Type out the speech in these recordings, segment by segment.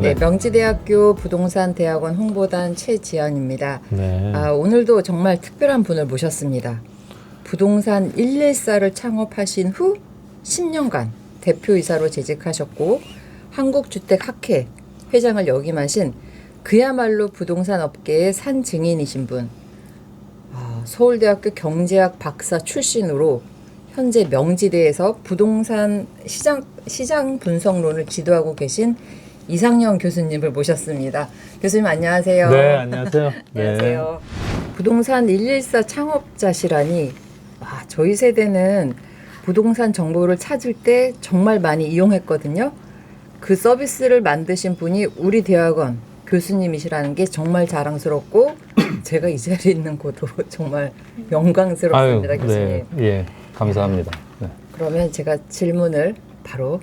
네, 명지대학교 부동산 대학원 홍보단 최지연입니다. 네. 아, 오늘도 정말 특별한 분을 모셨습니다. 부동산 114를 창업하신 후 10년간 대표이사로 재직하셨고 한국주택학회 회장을 역임하신 그야말로 부동산 업계의 산 증인이신 분. 아, 서울대학교 경제학 박사 출신으로 현재 명지대에서 부동산 시장 시장 분석론을 지도하고 계신 이상영 교수님을 모셨습니다. 교수님 안녕하세요. 네, 안녕하세요. 안녕하세요. 부동산 114 창업자시라니 와, 저희 세대는 부동산 정보를 찾을 때 정말 많이 이용했거든요. 그 서비스를 만드신 분이 우리 대학원 교수님이시라는 게 정말 자랑스럽고 제가 이 자리에 있는 것도 정말 영광스럽습니다, 아유, 교수님. 네, 예, 감사합니다. 네. 그러면 제가 질문을 바로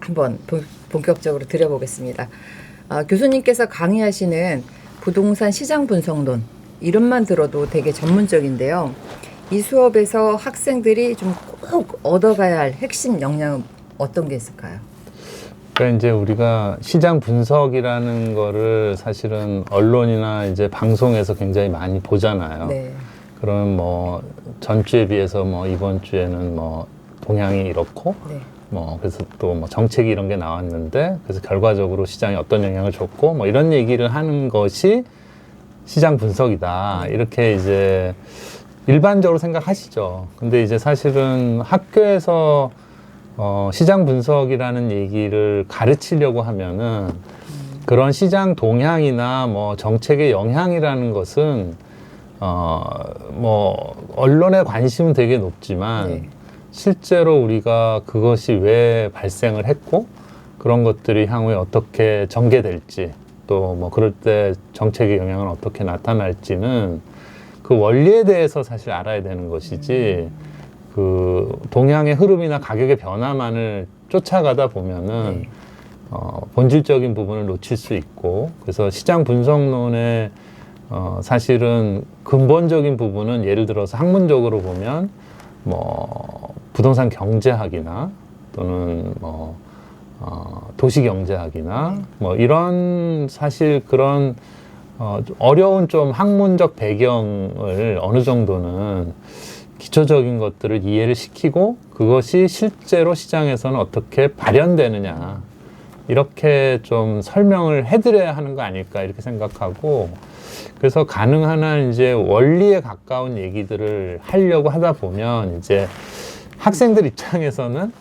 한번 본- 본격적으로 드려보겠습니다. 아, 교수님께서 강의하시는 부동산 시장 분석론 이름만 들어도 되게 전문적인데요. 이 수업에서 학생들이 좀 꼭 얻어가야 할 핵심 역량은 어떤 게 있을까요? 그러니까 이제 우리가 시장 분석이라는 거를 사실은 언론이나 이제 방송에서 굉장히 많이 보잖아요. 네. 그러면 뭐 전주에 비해서 뭐 이번 주에는 뭐 동향이 이렇고 네. 뭐 그래서 또 뭐 정책이 이런 게 나왔는데 그래서 결과적으로 시장에 어떤 영향을 줬고 뭐 이런 얘기를 하는 것이 시장 분석이다 이렇게 이제 일반적으로 생각하시죠. 근데 이제 사실은 학교에서 어, 시장 분석이라는 얘기를 가르치려고 하면은 그런 시장 동향이나 뭐 정책의 영향이라는 것은 어, 뭐 언론의 관심은 되게 높지만 네. 실제로 우리가 그것이 왜 발생을 했고 그런 것들이 향후에 어떻게 전개될지 또 뭐 그럴 때 정책의 영향은 어떻게 나타날지는 그 원리에 대해서 사실 알아야 되는 것이지 그 동향의 흐름이나 가격의 변화만을 쫓아가다 보면은 네. 어, 본질적인 부분을 놓칠 수 있고 그래서 시장 분석론의 어, 사실은 근본적인 부분은 예를 들어서 학문적으로 보면 뭐 부동산 경제학이나 또는 뭐 어, 도시 경제학이나 뭐 이런 사실 그런 어, 좀 어려운 좀 학문적 배경을 어느 정도는 기초적인 것들을 이해를 시키고 그것이 실제로 시장에서는 어떻게 발현되느냐 이렇게 좀 설명을 해드려야 하는 거 아닐까 이렇게 생각하고 그래서 가능한 한 이제 원리에 가까운 얘기들을 하려고 하다 보면 이제 학생들 입장에서는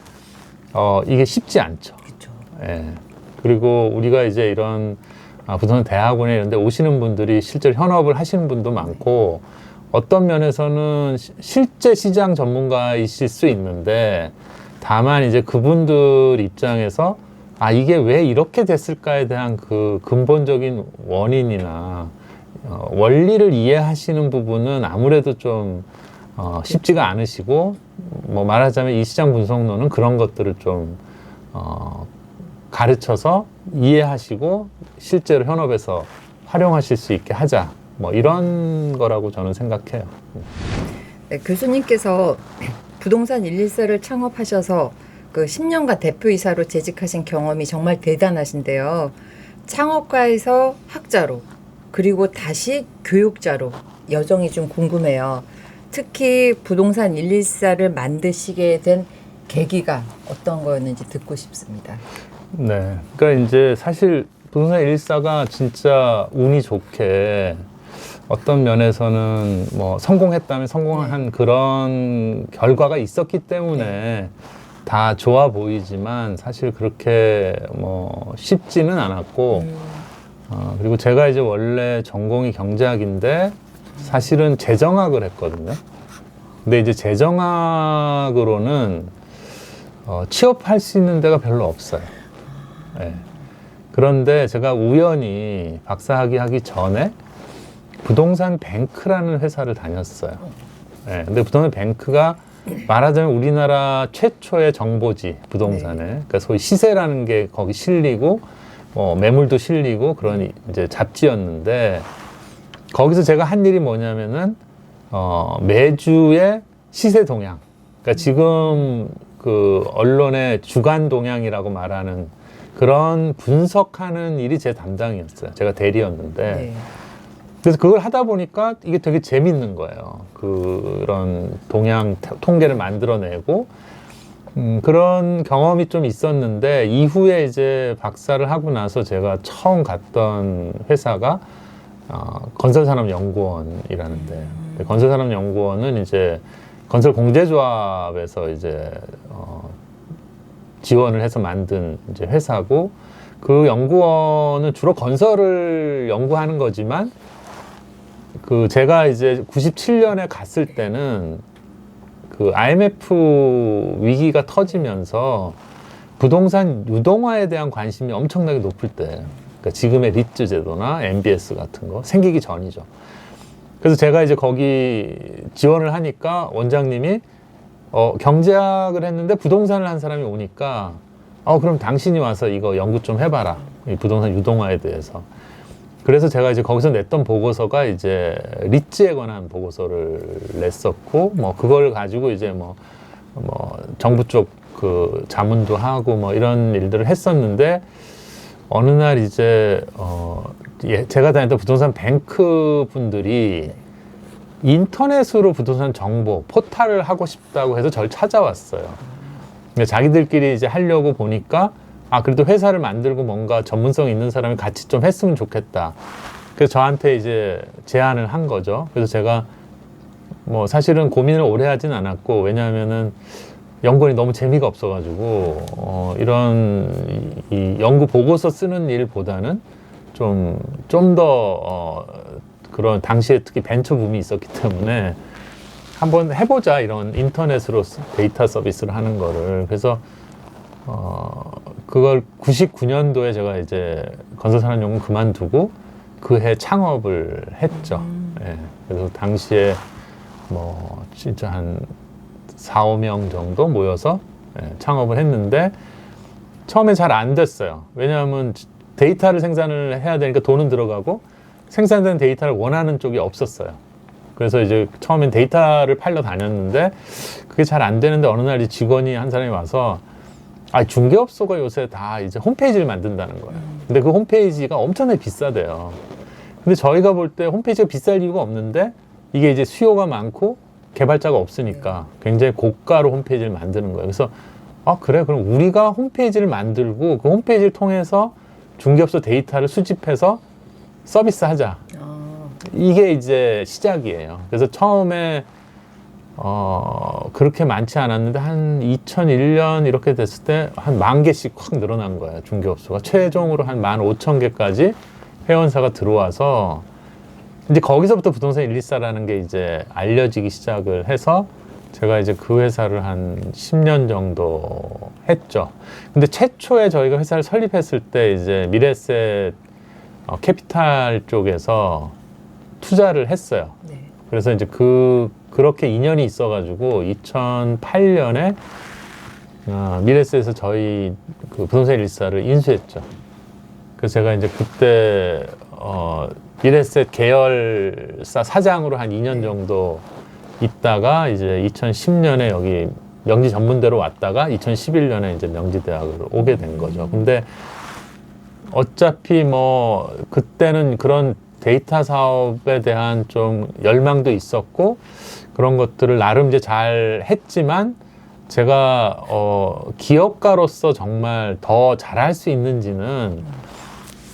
어 이게 쉽지 않죠. 그렇죠. 예. 그리고 우리가 이제 이런 아, 부동산 대학원에 이런 데 오시는 분들이 실제로 현업을 하시는 분도 많고 어떤 면에서는 시- 실제 시장 전문가이실 수 있는데 다만 이제 그분들 입장에서 아, 이게 왜 이렇게 됐을까에 대한 그 근본적인 원인이나 어, 원리를 이해하시는 부분은 아무래도 좀 어, 쉽지가 않으시고 뭐 말하자면 이 시장 분석론은 그런 것들을 좀 어, 가르쳐서 이해하시고 실제로 현업에서 활용하실 수 있게 하자 뭐 이런 거라고 저는 생각해요. 네, 교수님께서 부동산 114를 창업하셔서 그 10년간 대표이사로 재직하신 경험이 정말 대단하신데요. 창업가에서 학자로 그리고 다시 교육자로 여정이 좀 궁금해요. 특히 부동산 114를 만드시게 된 계기가 어떤 거였는지 듣고 싶습니다. 네. 그러니까 이제 사실 부동산 114가 진짜 운이 좋게 어떤 면에서는 뭐 성공했다면 성공한 그런 결과가 있었기 때문에 다 좋아 보이지만 사실 그렇게 뭐 쉽지는 않았고 어, 그리고 제가 이제 원래 전공이 경제학인데 사실은 재정학을 했거든요. 근데 이제 재정학으로는 어, 취업할 수 있는 데가 별로 없어요. 예. 그런데 제가 우연히 박사학위 하기 전에 부동산 뱅크라는 회사를 다녔어요. 예. 근데 부동산 뱅크가 말하자면 우리나라 최초의 정보지 부동산에 그러니까 소위 시세라는 게 거기 실리고 뭐 매물도 실리고 그런 이제 잡지였는데 거기서 제가 한 일이 뭐냐면은 어 매주의 시세 동향 그러니까 지금 그 언론의 주간 동향이라고 말하는 그런 분석하는 일이 제 담당이었어요. 제가 대리였는데 네. 그래서 그걸 하다 보니까 이게 되게 재밌는 거예요. 그런 동향 태- 통계를 만들어내고 음, 그런 경험이 좀 있었는데 이후에 이제 박사를 하고 나서 제가 처음 갔던 회사가 어, 건설산업연구원이라는데. 건설산업연구원은 이제 건설 공제조합에서 이제 어, 지원을 해서 만든 이제 회사고 그 연구원은 주로 건설을 연구하는 거지만 그 제가 이제 97년에 갔을 때는 그 IMF 위기가 터지면서 부동산 유동화에 대한 관심이 엄청나게 높을 때, 그러니까 지금의 리츠 제도나 MBS 같은 거 생기기 전이죠. 그래서 제가 이제 거기 지원을 하니까 원장님이 어, 경제학을 했는데 부동산을 한 사람이 오니까 어, 그럼 당신이 와서 이거 연구 좀 해봐라. 이 부동산 유동화에 대해서. 그래서 제가 이제 거기서 냈던 보고서가 이제 리츠에 관한 보고서를 냈었고, 뭐, 그걸 가지고 이제 뭐, 뭐, 정부 쪽 그 자문도 하고 뭐 이런 일들을 했었는데, 어느 날 이제, 어, 예, 제가 다녔던 부동산 뱅크 분들이 인터넷으로 부동산 정보, 포탈을 하고 싶다고 해서 저를 찾아왔어요. 근데 자기들끼리 이제 하려고 보니까 아 그래도 회사를 만들고 뭔가 전문성 있는 사람이 같이 좀 했으면 좋겠다. 그래서 저한테 이제 제안을 한 거죠. 그래서 제가 뭐 사실은 고민을 오래 하진 않았고 왜냐하면은 연구원이 너무 재미가 없어가지고 어, 이런 이, 이 연구 보고서 쓰는 일보다는 좀 좀 더 어, 그런 당시에 특히 벤처 붐이 있었기 때문에 한번 해보자 이런 인터넷으로 스- 데이터 서비스를 하는 거를 그래서 어 그걸 99년도에 제가 이제 건설산업연구 그만두고 그 해 창업을 했죠. 예. 그래서 당시에 뭐 진짜 한 4, 5명 정도 모여서 예, 창업을 했는데 처음에 잘 안 됐어요. 왜냐하면 데이터를 생산을 해야 되니까 돈은 들어가고 생산된 데이터를 원하는 쪽이 없었어요. 그래서 이제 처음엔 데이터를 팔러 다녔는데 그게 잘 안 되는데 어느 날이 직원이 한 사람이 와서 아 중개업소가 요새 다 이제 홈페이지를 만든다는 거예요. 근데 그 홈페이지가 엄청나게 비싸대요. 근데 저희가 볼 때 홈페이지가 비쌀 이유가 없는데 이게 이제 수요가 많고 개발자가 없으니까 굉장히 고가로 홈페이지를 만드는 거예요. 그래서 아 그래 그럼 우리가 홈페이지를 만들고 그 홈페이지를 통해서 중개업소 데이터를 수집해서 서비스하자. 아, 이게 이제 시작이에요. 그래서 처음에 어 그렇게 많지 않았는데 한 2001년 이렇게 됐을 때 한 만 개씩 확 늘어난 거예요. 중개업소가 최종으로 한 만 오천 개까지 회원사가 들어와서 이제 거기서부터 부동산 114라는 게 이제 알려지기 시작을 해서 제가 이제 그 회사를 한 10년 정도 했죠. 근데 최초에 저희가 회사를 설립했을 때 이제 미래셋 어, 캐피탈 쪽에서 투자를 했어요. 네. 그래서 이제 그 그렇게 인연이 있어가지고 2008년에 어, 미래스에서 저희 그 부동산 일사를 인수했죠. 그래서 제가 이제 그때 어, 미래셋 계열사 사장으로 한 2년 정도 있다가 이제 2010년에 여기 명지 전문대로 왔다가 2011년에 이제 명지대학으로 오게 된 거죠. 근데 어차피 뭐 그때는 그런 데이터 사업에 대한 좀 열망도 있었고 그런 것들을 나름 이제 잘 했지만 제가 어 기업가로서 정말 더 잘할 수 있는지는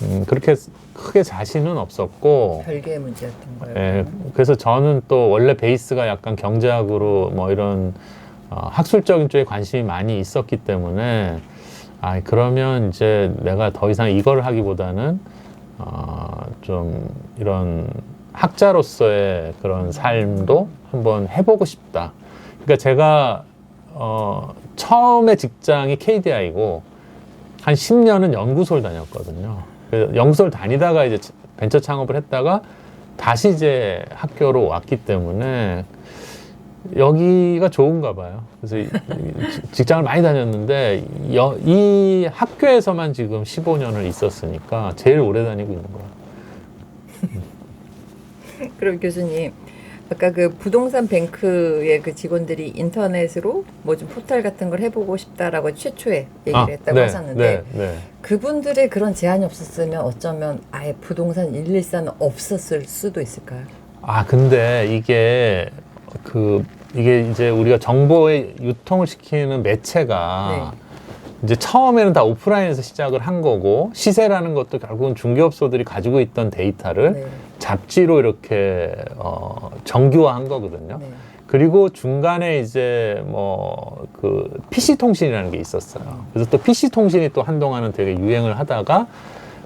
음 그렇게 크게 자신은 없었고 별개의 문제였던 거예요. 예, 그래서 저는 또 원래 베이스가 약간 경제학으로 뭐 이런 어, 학술적인 쪽에 관심이 많이 있었기 때문에 아 그러면 이제 내가 더 이상 이걸 하기보다는 어, 좀 이런 학자로서의 그런 삶도 한번 해보고 싶다. 그러니까 제가 어, 처음에 직장이 KDI고 한 10년은 연구소를 다녔거든요. 그래서 연구소를 다니다가 이제 벤처 창업을 했다가 다시 이제 학교로 왔기 때문에 여기가 좋은가 봐요. 그래서 직장을 많이 다녔는데 여- 이 학교에서만 지금 15년을 있었으니까 제일 오래 다니고 있는 거예요. 그럼 교수님 아까 그 부동산 뱅크의 그 직원들이 인터넷으로 뭐 좀 포털 같은 걸 해보고 싶다라고 최초에 얘기를 아, 했다고 네, 하셨는데 네, 네. 그분들의 그런 제안이 없었으면 어쩌면 아예 부동산 114는 없었을 수도 있을까요? 아 근데 이게 그 이게 이제 우리가 정보의 유통을 시키는 매체가 이제 처음에는 다 오프라인에서 시작을 한 거고 시세라는 것도 결국은 중개업소들이 가지고 있던 데이터를 네. 잡지로 이렇게 어, 정규화한 거거든요. 네. 그리고 중간에 이제 뭐 그 PC 통신이라는 게 있었어요. 그래서 또 PC 통신이 또 한동안은 되게 유행을 하다가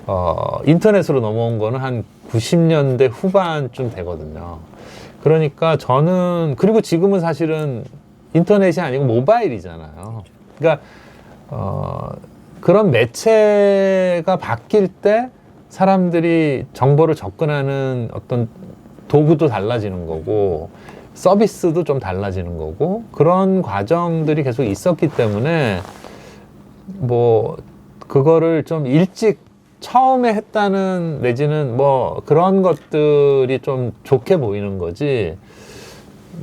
어 인터넷으로 넘어온 거는 한 90년대 후반쯤 되거든요. 그러니까 저는 그리고 지금은 사실은 인터넷이 아니고 모바일이잖아요. 그러니까 어 그런 매체가 바뀔 때 사람들이 정보를 접근하는 어떤 도구도 달라지는 거고 서비스도 좀 달라지는 거고 그런 과정들이 계속 있었기 때문에 뭐 그거를 좀 일찍 처음에 했다는 내지는 뭐 그런 것들이 좀 좋게 보이는 거지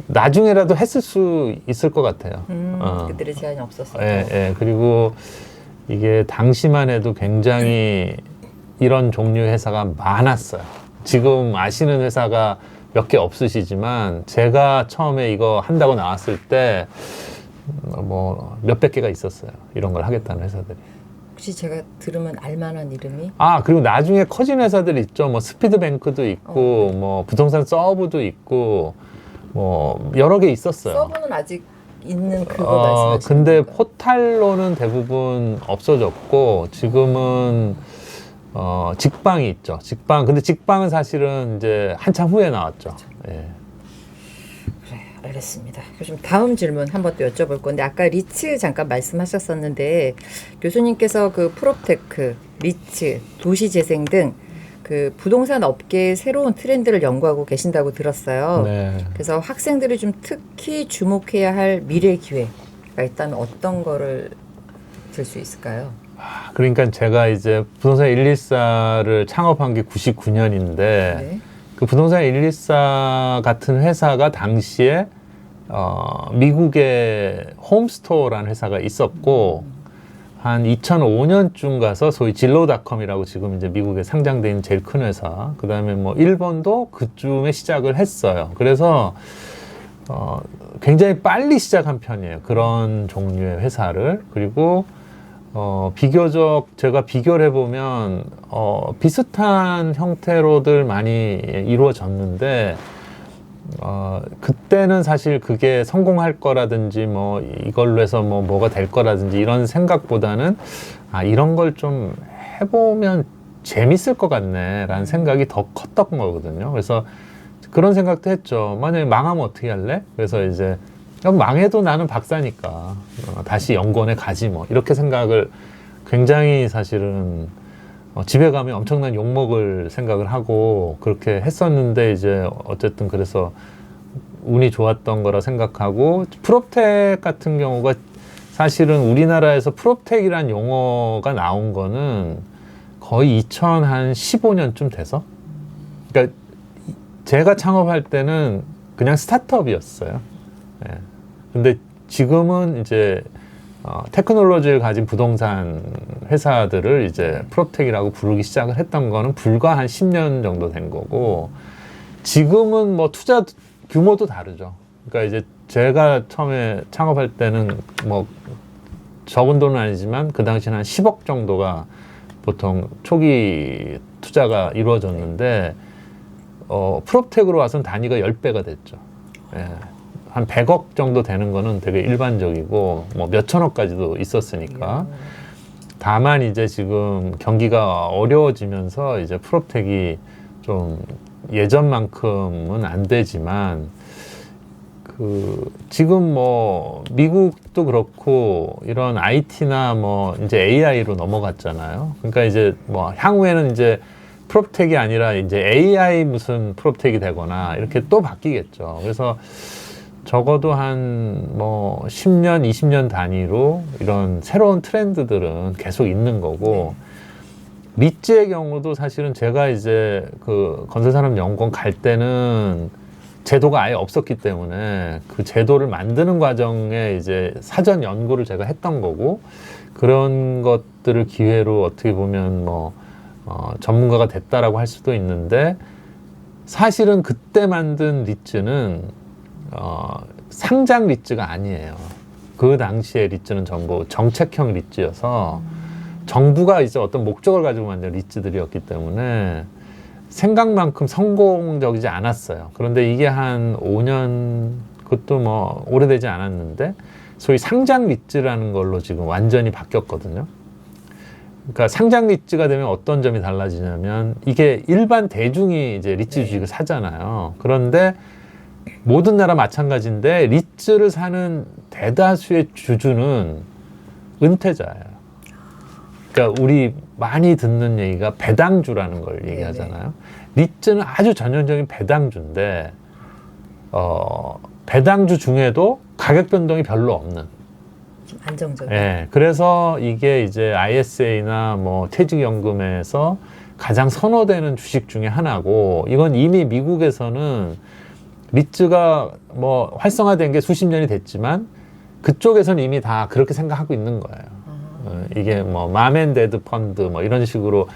나중에라도 했을 수 있을 것 같아요. 음, 어. 그들의 제안이 없었어요. 예, 예. 그리고 이게 당시만 해도 굉장히 이런 종류의 회사가 많았어요. 지금 아시는 회사가 몇 개 없으시지만 제가 처음에 이거 한다고 나왔을 때 뭐 몇백 개가 있었어요. 이런 걸 하겠다는 회사들이. 혹시 제가 들으면 알만한 이름이 아, 그리고 나중에 커진 회사들 있죠. 뭐 스피드뱅크도 있고 어. 뭐 부동산 서브도 있고 뭐 여러 개 있었어요. 서버는 아직 있는 그거 어, 말씀하시는 근데 건가요? 포탈로는 대부분 없어졌고 지금은 어, 직방이 있죠. 직방. 근데 직방은 사실은 이제 한참 후에 나왔죠. 예. 그래, 알겠습니다. 좀 다음 질문 한번 또 여쭤볼 건데 아까 리츠 잠깐 말씀하셨었는데 교수님께서 그 프롭테크, 리츠, 도시재생 등 그 부동산 업계의 새로운 트렌드를 연구하고 계신다고 들었어요. 네. 그래서 학생들이 좀 특히 주목해야 할 미래 기회가 있다면 어떤 거를 들 수 있을까요? 그러니까 제가 이제 부동산 114를 창업한 게 99년인데 네. 그 부동산 114 같은 회사가 당시에 어, 미국의 홈스토어라는 회사가 있었고 한 2005년쯤 가서 소위 진로닷컴이라고 지금 이제 미국에 상장돼 있는 제일 큰 회사 그다음에 뭐 일본도 그쯤에 시작을 했어요. 그래서 어, 굉장히 빨리 시작한 편이에요. 그런 종류의 회사를 그리고 어, 비교적 제가 비교를 해보면 어, 비슷한 형태로들 많이 이루어졌는데 어, 그때는 사실 그게 성공할 거라든지 뭐 이걸로 해서 뭐 뭐가 될 거라든지 이런 생각보다는 아 이런 걸 좀 해보면 재밌을 것 같네라는 생각이 더 컸던 거거든요. 그래서 그런 생각도 했죠. 만약에 망하면 어떻게 할래? 그래서 이제 그럼 망해도 나는 박사니까 어, 다시 연구원에 가지 뭐 이렇게 생각을 굉장히 사실은 어, 집에 가면 엄청난 욕먹을 생각을 하고 그렇게 했었는데 이제 어쨌든 그래서 운이 좋았던 거라 생각하고 프롭텍 같은 경우가 사실은 우리나라에서 프롭텍이란 용어가 나온 거는 거의 2015년쯤 돼서 그러니까 제가 창업할 때는 그냥 스타트업이었어요. 예. 근데 지금은 이제 어, 테크놀로지를 가진 부동산 회사들을 이제 프로텍이라고 부르기 시작을 했던 거는 불과 한 10년 정도 된 거고 지금은 뭐 투자 규모도 다르죠. 그러니까 이제 제가 처음에 창업할 때는 뭐 적은 돈은 아니지만 그 당시는 한 10억 정도가 보통 초기 투자가 이루어졌는데 어, 프로텍으로 와서는 단위가 10배가 됐죠. 예. 한 100억 정도 되는 거는 되게 일반적이고 뭐 몇천억까지도 있었으니까 다만 이제 지금 경기가 어려워지면서 이제 프롭텍이 좀 예전만큼은 안 되지만 그 지금 뭐 미국도 그렇고 이런 IT나 뭐 이제 AI로 넘어갔잖아요. 그러니까 이제 뭐 향후에는 이제 프롭텍이 아니라 이제 AI 무슨 프롭텍이 되거나 이렇게 또 바뀌겠죠. 그래서 적어도 한 뭐 10년, 20년 단위로 이런 새로운 트렌드들은 계속 있는 거고 리츠의 경우도 사실은 제가 이제 그 건설산업 연구원 갈 때는 제도가 아예 없었기 때문에 그 제도를 만드는 과정에 이제 사전 연구를 제가 했던 거고 그런 것들을 기회로 어떻게 보면 뭐 어, 전문가가 됐다라고 할 수도 있는데 사실은 그때 만든 리츠는 어, 상장 리츠가 아니에요. 그 당시에 리츠는 전부 정책형 리츠여서 정부가 이제 어떤 목적을 가지고 만든 리츠들이었기 때문에 생각만큼 성공적이지 않았어요. 그런데 이게 한 5년 그것도 뭐 오래되지 않았는데 소위 상장 리츠라는 걸로 지금 완전히 바뀌었거든요. 그러니까 상장 리츠가 되면 어떤 점이 달라지냐면 이게 일반 대중이 이제 리츠 네. 주식을 사잖아요. 그런데 모든 나라 마찬가지인데 리츠를 사는 대다수의 주주는 은퇴자예요. 그러니까 우리 많이 듣는 얘기가 배당주라는 걸 네네. 얘기하잖아요. 리츠는 아주 전형적인 배당주인데 어, 배당주 중에도 가격 변동이 별로 없는. 좀 안정적인. 예. 그래서 이게 이제 ISA나 뭐 퇴직연금에서 가장 선호되는 주식 중에 하나고 이건 이미 미국에서는 리츠가 뭐 활성화된 게 수십 년이 됐지만 그쪽에서는 이미 다 그렇게 생각하고 있는 거예요. 아, 어, 이게 뭐 맘앤데드 펀드 뭐 이런 식으로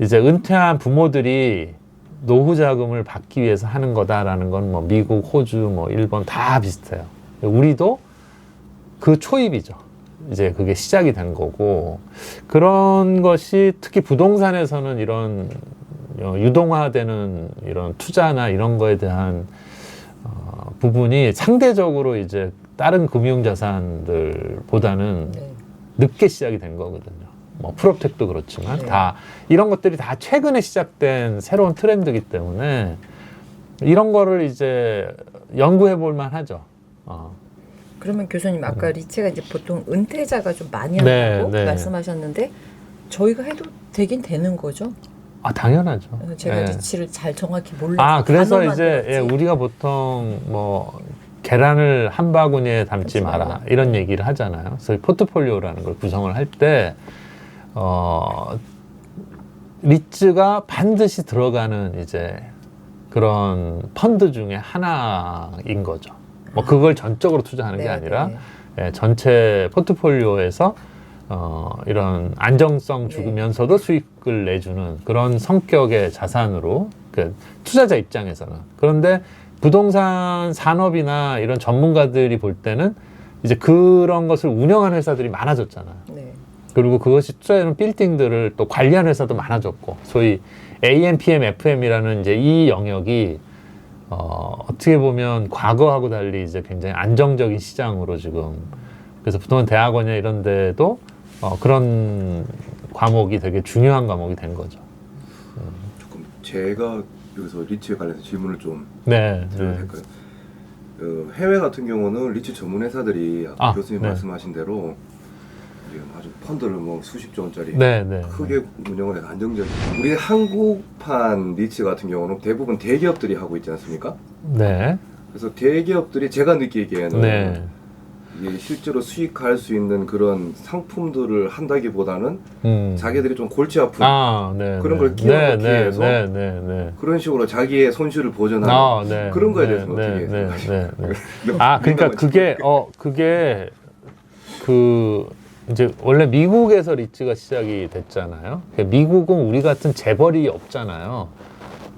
이제 은퇴한 부모들이 노후 자금을 받기 위해서 하는 거다라는 건 뭐 미국, 호주, 뭐 일본 다 비슷해요. 우리도 그 초입이죠. 이제 그게 시작이 된 거고 그런 것이 특히 부동산에서는 이런 어, 유동화되는 이런 투자나 이런 거에 대한 어, 부분이 상대적으로 이제 다른 금융자산들보다는 네. 늦게 시작이 된 거거든요. 뭐 프로텍도 그렇지만 네. 다 이런 것들이 다 최근에 시작된 새로운 트렌드이기 때문에 이런 거를 이제 연구해 볼 만하죠. 어. 그러면 교수님 아까 리체가 이제 보통 은퇴자가 좀 많이 네, 한다고 네. 말씀하셨는데 저희가 해도 되긴 되는 거죠. 아 당연하죠. 그래서 제가 예. 리치를 잘 정확히 몰라서 아 그래서 이제 예. 우리가 보통 뭐 계란을 한 바구니에 담지 마라 마라. 이런 얘기를 하잖아요. 그래서 포트폴리오라는 걸 구성을 할 때 어, 리츠가 반드시 들어가는 이제 그런 펀드 중에 하나인 거죠. 뭐 그걸 전적으로 투자하는 게 네, 아니라 네. 예, 전체 포트폴리오에서 어, 이런 안정성 네. 주면서도 수익을 내주는 그런 성격의 자산으로 그 투자자 입장에서는 그런데 부동산 산업이나 이런 전문가들이 볼 때는 이제 그런 것을 운영하는 회사들이 많아졌잖아요. 네. 그리고 그것이 투자하는 빌딩들을 또 관리하는 회사도 많아졌고 소위 AMPM, FM이라는 이제 이 영역이 어, 어떻게 보면 과거하고 달리 이제 굉장히 안정적인 시장으로 지금 그래서 부동산 대학원이나 이런 데도 어, 그런 과목이 되게 중요한 과목이 된 거죠. 조금 제가 여기서 리츠에 관련해서 질문을 좀 네. 드려도 네. 될까요? 어, 해외 같은 경우는 리츠 전문 회사들이 아까 아, 교수님 네. 말씀하신 대로 이제 아주 펀드를 뭐 수십조 원짜리 네, 네. 크게 운영을 해서 안정적인 우리 한국판 리츠 같은 경우는 대부분 대기업들이 하고 있지 않습니까? 네. 그래서 대기업들이 제가 느끼기에는 네. 이게 실제로 수익할 수 있는 그런 상품들을 한다기보다는 음. 자기들이 좀 골치 아픈 아, 네. 그런 네. 걸 끼워넣기 네, 네, 위해서. 그런 식으로 자기의 손실을 보전하는 아, 네. 그런 거에 네, 대해서는 네, 어떻게 네? 네, 네. 아, 그러니까 그게 어 그게 그 이제 원래 미국에서 리츠가 시작이 됐잖아요. 그러니까 미국은 우리 같은 재벌이 없잖아요.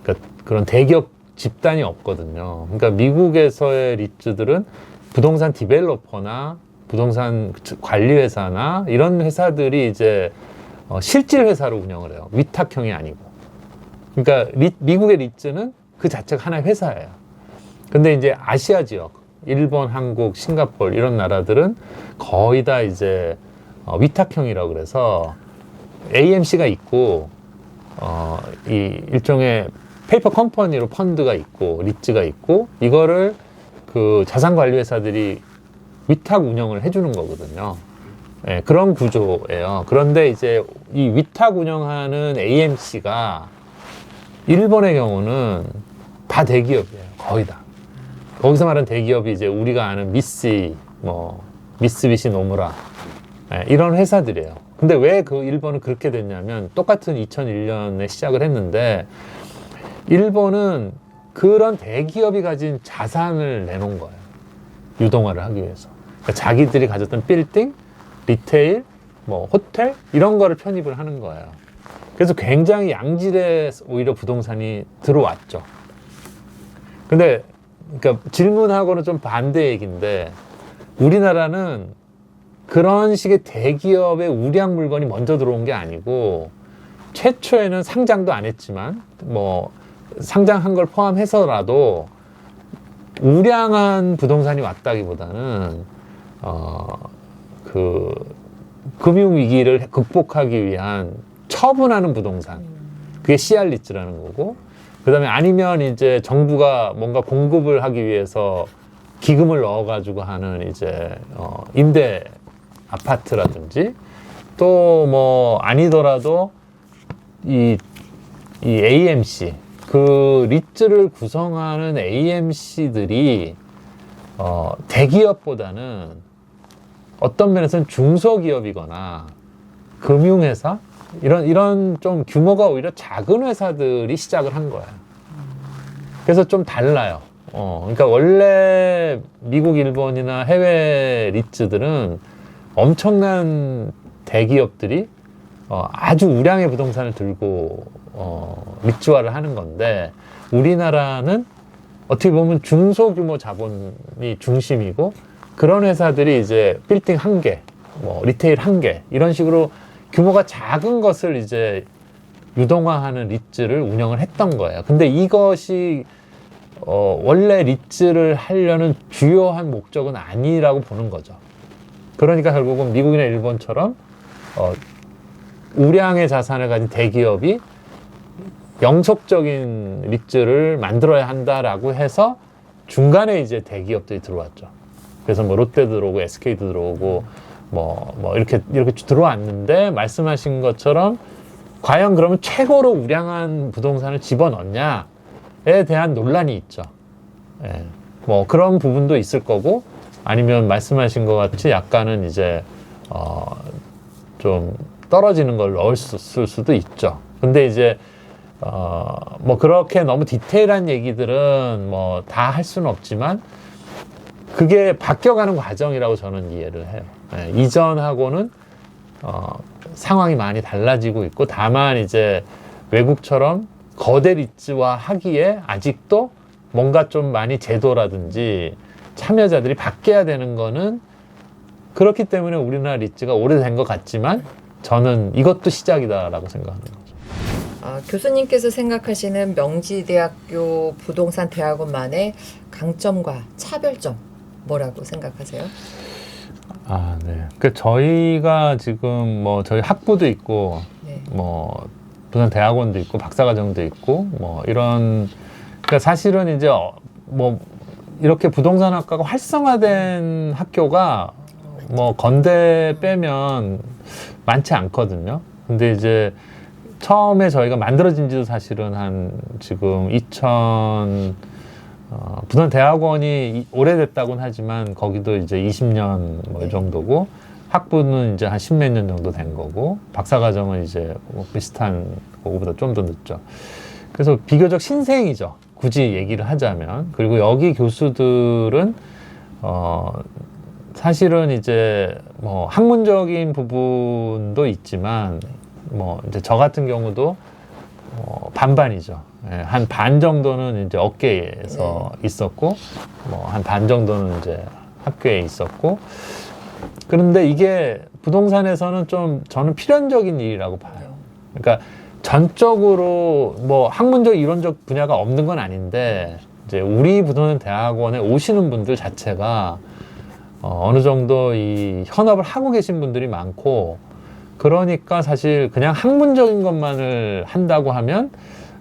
그러니까 그런 대기업 집단이 없거든요. 그러니까 미국에서의 리츠들은 부동산 디벨로퍼나 부동산 관리 회사나 이런 회사들이 이제 어, 실질 회사로 운영을 해요. 위탁형이 아니고. 그러니까 리- 미국의 리츠는 그 자체가 하나의 회사예요. 근데 이제 아시아 지역, 일본, 한국, 싱가포르 이런 나라들은 거의 다 이제 어, 위탁형이라고 그래서 AMC가 있고 어, 이 일종의 페이퍼 컴퍼니로 펀드가 있고 리츠가 있고 이거를 그 자산 관리 회사들이 위탁 운영을 해주는 거거든요. 예, 그런 구조예요. 그런데 이제 이 위탁 운영하는 AMC가 일본의 경우는 다 대기업이에요. 거의 다. 거기서 말하는 대기업이 이제 우리가 아는 미쓰, 뭐 미쓰비시 노무라 예, 이런 회사들이에요. 근데 왜 그 일본은 그렇게 됐냐면 똑같은 2001년에 시작을 했는데 일본은 그런 대기업이 가진 자산을 내놓은 거예요. 유동화를 하기 위해서. 그러니까 자기들이 가졌던 빌딩, 리테일, 뭐 호텔 이런 거를 편입을 하는 거예요. 그래서 굉장히 양질의 오히려 부동산이 들어왔죠. 근데 그러니까 질문하고는 좀 반대 얘기인데 우리나라는 그런 식의 대기업의 우량 물건이 먼저 들어온 게 아니고 최초에는 상장도 안 했지만 뭐 상장한 걸 포함해서라도 우량한 부동산이 왔다기보다는 어그 금융 위기를 극복하기 위한 처분하는 부동산. 그게 시알리츠라는 거고 그다음에 아니면 이제 정부가 뭔가 공급을 하기 위해서 기금을 넣어가지고 하는 이제 어 임대 아파트라든지 또 뭐 아니더라도 이, 이 AMC 그 리츠를 구성하는 AMC들이 어 대기업보다는 어떤 면에서는 중소기업이거나 금융회사 이런 이런 좀 규모가 오히려 작은 회사들이 시작을 한 거예요. 그래서 좀 달라요. 어, 그러니까 원래 미국, 일본이나 해외 리츠들은 엄청난 대기업들이 어, 아주 우량의 부동산을 들고 어, 리츠화를 하는 건데 우리나라는 어떻게 보면 중소규모 자본이 중심이고 그런 회사들이 이제 빌딩 한 개, 뭐 리테일 한 개 이런 식으로 규모가 작은 것을 이제 유동화하는 리츠를 운영을 했던 거예요. 근데 이것이 어, 원래 리츠를 하려는 주요한 목적은 아니라고 보는 거죠. 그러니까 결국은 미국이나 일본처럼 어, 우량의 자산을 가진 대기업이 영속적인 리츠를 만들어야 한다라고 해서 중간에 이제 대기업들이 들어왔죠. 그래서 뭐 롯데 들어오고 SK도 들어오고 뭐, 뭐 이렇게 이렇게 들어왔는데 말씀하신 것처럼 과연 그러면 최고로 우량한 부동산을 집어넣냐에 대한 논란이 있죠. 예. 뭐 그런 부분도 있을 거고 아니면 말씀하신 것 같이 약간은 이제 어, 좀 떨어지는 걸 넣을 수, 쓸 수도 있죠. 근데 이제 어, 뭐 그렇게 너무 디테일한 얘기들은 뭐 다 할 수는 없지만 그게 바뀌어가는 과정이라고 저는 이해를 해요. 예, 이전하고는 어, 상황이 많이 달라지고 있고 다만 이제 외국처럼 거대 리츠화 하기에 아직도 뭔가 좀 많이 제도라든지 참여자들이 바뀌어야 되는 거는 그렇기 때문에 우리나라 리츠가 오래된 것 같지만 저는 이것도 시작이다라고 거죠. 아, 교수님께서 생각하시는 명지대학교 부동산 대학원만의 강점과 차별점 뭐라고 생각하세요? 아, 네. 그 저희가 지금 뭐 저희 학부도 있고 네. 뭐 부산 대학원도 있고 박사과정도 있고 뭐 이런 그러니까 사실은 이제 어, 뭐 이렇게 부동산 학과가 활성화된 학교가 뭐 건대 빼면 많지 않거든요. 근데 이제 처음에 저희가 만들어진 지도 사실은 한 지금 2000 어, 부산 대학원이 이- 오래됐다고는 하지만 거기도 이제 20년 뭐이 정도고 학부는 이제 한 십몇 년 정도 된 거고 박사과정은 이제 뭐 비슷한 거보다 좀 더 늦죠. 그래서 비교적 신생이죠. 굳이 얘기를 하자면 그리고 여기 교수들은 어 사실은 이제 뭐 학문적인 부분도 있지만 뭐 이제 저 같은 경우도 어, 반반이죠. 한반 정도는 이제 업계에서 있었고, 뭐 한 반 정도는 이제 학교에 있었고, 그런데 이게 부동산에서는 좀 저는 필연적인 일이라고 봐요. 그러니까 전적으로 뭐 학문적 이론적 분야가 없는 건 아닌데 이제 우리 부동산 대학원에 오시는 분들 자체가 어, 어느 정도 이 현업을 하고 계신 분들이 많고 그러니까 사실 그냥 학문적인 것만을 한다고 하면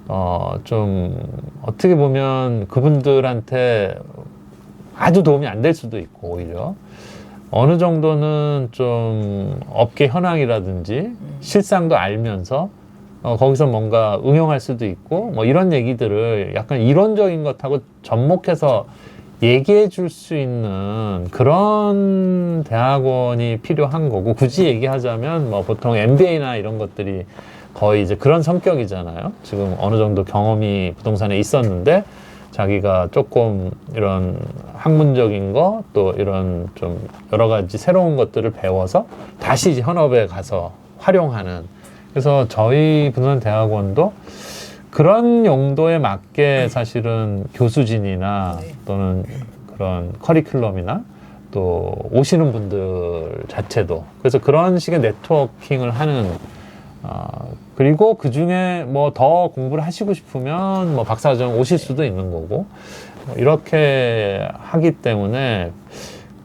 어, 좀 어떻게 보면 그분들한테 아주 도움이 안 될 수도 있고 오히려. 어느 정도는 좀 업계 현황이라든지 실상도 알면서 어, 거기서 뭔가 응용할 수도 있고 뭐 이런 얘기들을 약간 이론적인 것하고 접목해서 얘기해 줄 수 있는 그런 대학원이 필요한 거고 굳이 얘기하자면 뭐 보통 MBA나 이런 것들이 거의 이제 그런 성격이잖아요. 지금 어느 정도 경험이 부동산에 있었는데 자기가 조금 이런 학문적인 거 또 이런 좀 여러 가지 새로운 것들을 배워서 다시 현업에 가서 활용하는 그래서 저희 부산 대학원도 그런 용도에 맞게 사실은 교수진이나 네. 또는 그런 커리큘럼이나 또 오시는 분들 자체도 그래서 그런 식의 네트워킹을 하는 어, 그리고 그 중에 뭐 더 공부를 하시고 싶으면 뭐 박사과정 오실 수도 있는 거고 뭐 이렇게 하기 때문에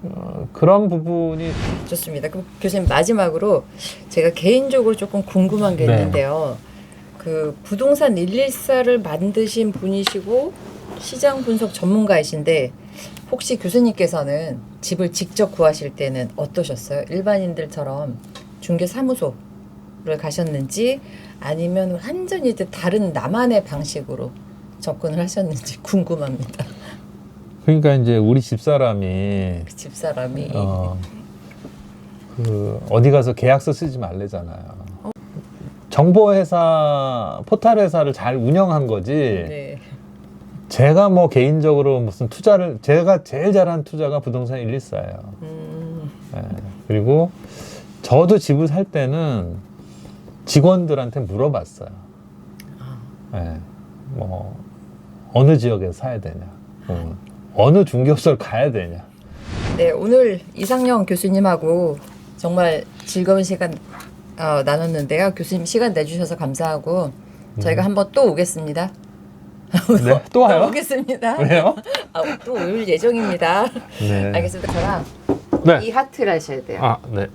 어, 그런 부분이 좋습니다. 그럼 교수님 마지막으로 제가 개인적으로 조금 궁금한 게 네. 있는데요. 그 부동산 114를 만드신 분이시고 시장 분석 전문가이신데 혹시 교수님께서는 집을 직접 구하실 때는 어떠셨어요? 일반인들처럼 중개 사무소를 가셨는지 아니면 완전히 다른 나만의 방식으로 접근을 하셨는지 궁금합니다. 그러니까 이제 우리 집사람이 그 집사람이 어, 그 어디 가서 계약서 쓰지 말래잖아요. 정보회사 포탈 회사를 잘 운영한 거지. 네. 제가 뭐 개인적으로 무슨 투자를 제가 제일 잘한 투자가 부동산 114예요. 음, 그리고 저도 집을 살 때는 직원들한테 물어봤어요. 예, 뭐 어느 지역에서 사야 되냐, 뭐, 어느 중개업소를 가야 되냐. 네, 오늘 이상영 교수님하고 정말 즐거운 시간 어, 나눴는데요. 교수님 시간 내주셔서 감사하고 저희가 한번 또 오겠습니다. 네, 또 와요? 오겠습니다. 왜요? 아, 또 올 예정입니다. 네. 알겠습니다. 저랑 네. 이 하트를 하셔야 돼요. 아, 네.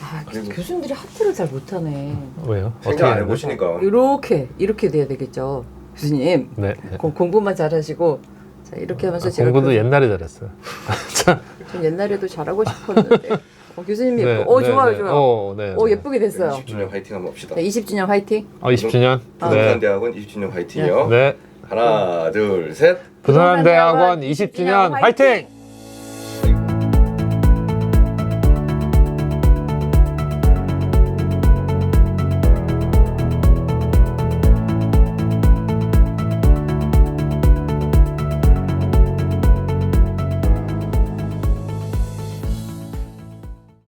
아, 그리고- 교수님들이 하트를 잘 못하네. 왜요? 생각 안 해보시니까 이렇게 이렇게 돼야 되겠죠, 교수님. 돼? 네. 네. 공, 공부만 잘하시고 자 이렇게 하면서 아, 제가 공부도 그- 옛날에 잘했어요. 자, 전 옛날에도 잘하고 싶었는데 어, 교수님 예뻐. 네, 어 네, 좋아요 네. 좋아요. 어, 네. 어 네. 예쁘게 됐어요. 20주년 화이팅 한번 봅시다. 네, 20주년 화이팅. 어, 20주년? 아. 네. 부산대학원 20주년 화이팅이요. 네. 하나, 둘, 셋. 부산대학원 20주년 화이팅!